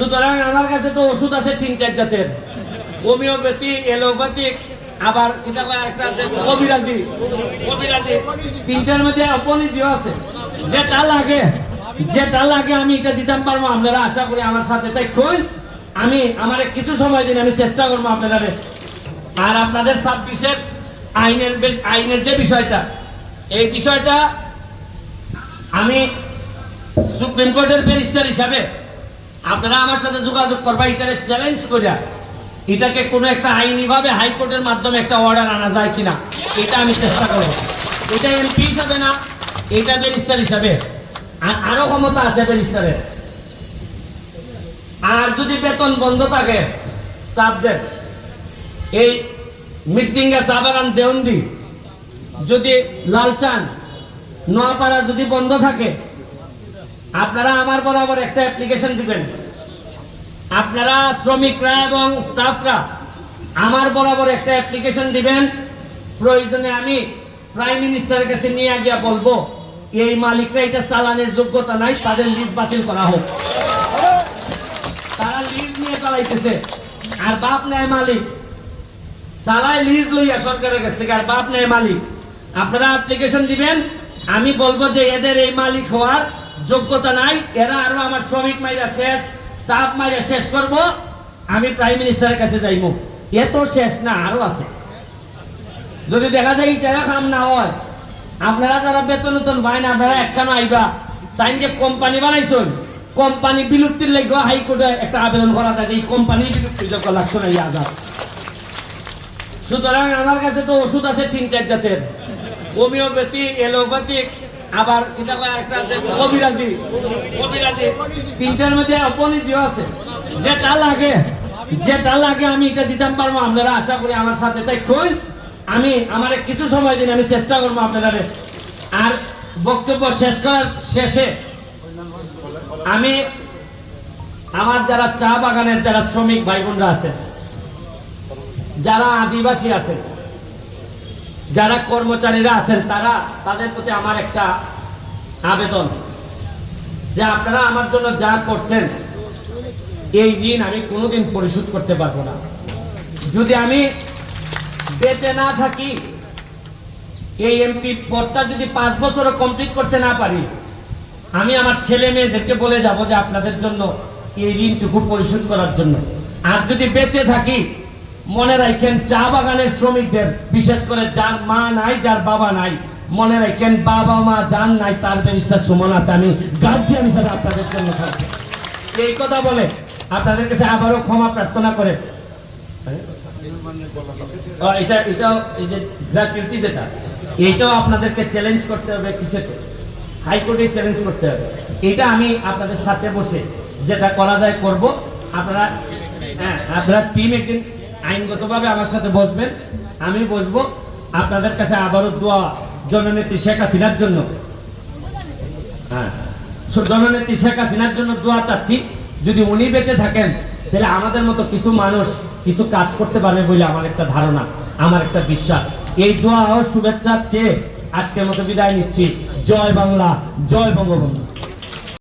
সুতরাং আমার কাছে তো ওষুধ আছে তিন চার জাতের। হোমিওপ্যাথি এলোপ্যাথিক আবার চিন্তা করা একটা আছে, কবিরাজি। কবিরাজি। তিনটার মধ্যে অপনিজিও আছে। যেটা লাগে যেটা লাগে আমি এটা দিতাম পারব, আপনারা আশা করি আমার সাথে তাই কই, আমি আমার কিছু সময় দিন, আমি চেষ্টা করব আপনারা আর আপনাদের ছাব্বিশের আইনের আইনের যে বিষয়টা, এই বিষয়টা আমি সুপ্রিম কোর্টের ব্যারিস্টার হিসাবে আপনারা আমার সাথে যোগাযোগ করবা, এটাকে চ্যালেঞ্জ করিয়া। এটাকে কোনো একটা আইনি ভাবে হাইকোর্টের মাধ্যমে একটা অর্ডার আনা যায় কিনা, এটা আমি চেষ্টা করব। এটা এমপি হিসাবে না, এটা ব্যারিস্টার হিসাবে। আর আরও ক্ষমতা আছে ব্যারিস্টারের আর যদি বেতন বন্ধ থাকে স্টাফদের এই মিটিংয়ে চা বাগান দেওন্দি যদি লালচান, নোয়াপাড়া যদি বন্ধ থাকে আপনারা আমার বরাবর একটা অ্যাপ্লিকেশন দিবেন। আপনারা শ্রমিকরা এবং স্টাফরা আমার বরাবর একটা অ্যাপ্লিকেশন দিবেন। প্রয়োজনে আমি প্রাইম মিনিস্টারের কাছে নিয়ে গিয়ে বলব, এই মালিকরা এটা চালানের যোগ্যতা নাই, তাদের লিজ বাতিল করা হোক। তারা লিজ নিয়ে চালাইতেছে। আর বাপ নেয় মালিক। চালায় লিজ লইয়া সরকারের কাছ থেকে, আর বাপ নেয় মালিক। আপনারা অ্যাপ্লিকেশন দিবেন, আমি বলব যে এদের এই মালিক হওয়ার যোগ্যতা নাই, এরা আরও আমার শ্রমিক মাইরা শেষ স্টাফ মাইরা শেষ করব, আমি প্রাইম মিনিস্টারের কাছে যাইব এ তো শেষ না, আরও আছে। যদি দেখা যায় এটা কাম না হয়, আপনারা যারা বেতন উতন পায় না, আপনারা একখানো আইবা। তাই যে কোম্পানি বানাইছেন কোম্পানি বিলুপ্তির লেগে হাইকোর্টে একটা আবেদন করা থাকে, এই কোম্পানি বিলুপ্তির যোগ্য লাগছে না, এই আজাদ। সুতরাং আমার কাছে তো ওষুধ আছে তিন চার জাতের। হোমিওপ্যাথি এলোপ্যাথিক আবার চিন্তা করা একটা আছে, কবিরাজি। কবিরাজি। তিনটার মধ্যে অপনিজিও আছে। যেটা লাগে যেটা লাগে আমি এটা দিতাম পারব, আপনারা আশা করি আমার সাথে তাই কই আমি, আমার কিছু সময় দিন, আমি চেষ্টা করব আপনারা আর বক্তব্য শেষ করার শেষে, আমি আমার যারা চা বাগানের যারা শ্রমিক ভাই বোনরা আছে যারা আদিবাসী আছেন যারা কর্মচারীরা আছেন, তারা তাদের প্রতি আমার একটা আবেদন যে আপনারা আমার জন্য যা করছেন, এই ঋণ আমি কোনোদিন পরিশোধ করতে পারব না। যদি আমি বেঁচে না থাকি, এই এমপি পদটা যদি পাঁচ বছরও কমপ্লিট করতে না পারি, আমি আমার ছেলে মেয়েদেরকে বলে যাব যে আপনাদের জন্য এই ঋণটুকু পরিশোধ করার জন্য। আর যদি বেঁচে থাকি মনে রাখেন, চা বাগানের শ্রমিকদের, বিশেষ করে যার মা নাই, যার বাবা নাই, মনে রাখেন, বাবা মা যান নাই, তার ব্যারিস্টার সমান আছে। আমি গার্জিয়ান হিসাবে আপনাদের জন্য থাকব। এই কথা বলে আপনাদের কাছে আবারও ক্ষমা প্রার্থনা করে। এটা, এটাও এই যে গ্র্যাচুইটি যেটা এইটাও আপনাদেরকে চ্যালেঞ্জ করতে হবে কিসের হাইকোর্টে চ্যালেঞ্জ করতে হবে। এটা আমি আপনাদের সাথে বসে যেটা করা যায় করব। আপনারা হ্যাঁ আপনারা টিম একদিন আইনগতভাবে আমার সাথে বসবেন, আমি বসবো। আপনাদের কাছে আবারও দোয়া জননেত্রী শেখ হাসিনার জন্য। হ্যাঁ জননেত্রী শেখ হাসিনার জন্য দোয়া চাচ্ছি। যদি উনি বেঁচে থাকেন, তাহলে আমাদের মতো কিছু মানুষ কিছু কাজ করতে পারবে বলে আমার একটা ধারণা, আমার একটা বিশ্বাস। এই দোয়া শুভেচ্ছা চেয়ে আজকের মতো বিদায় নিচ্ছি। জয় বাংলা, জয় বঙ্গবন্ধু।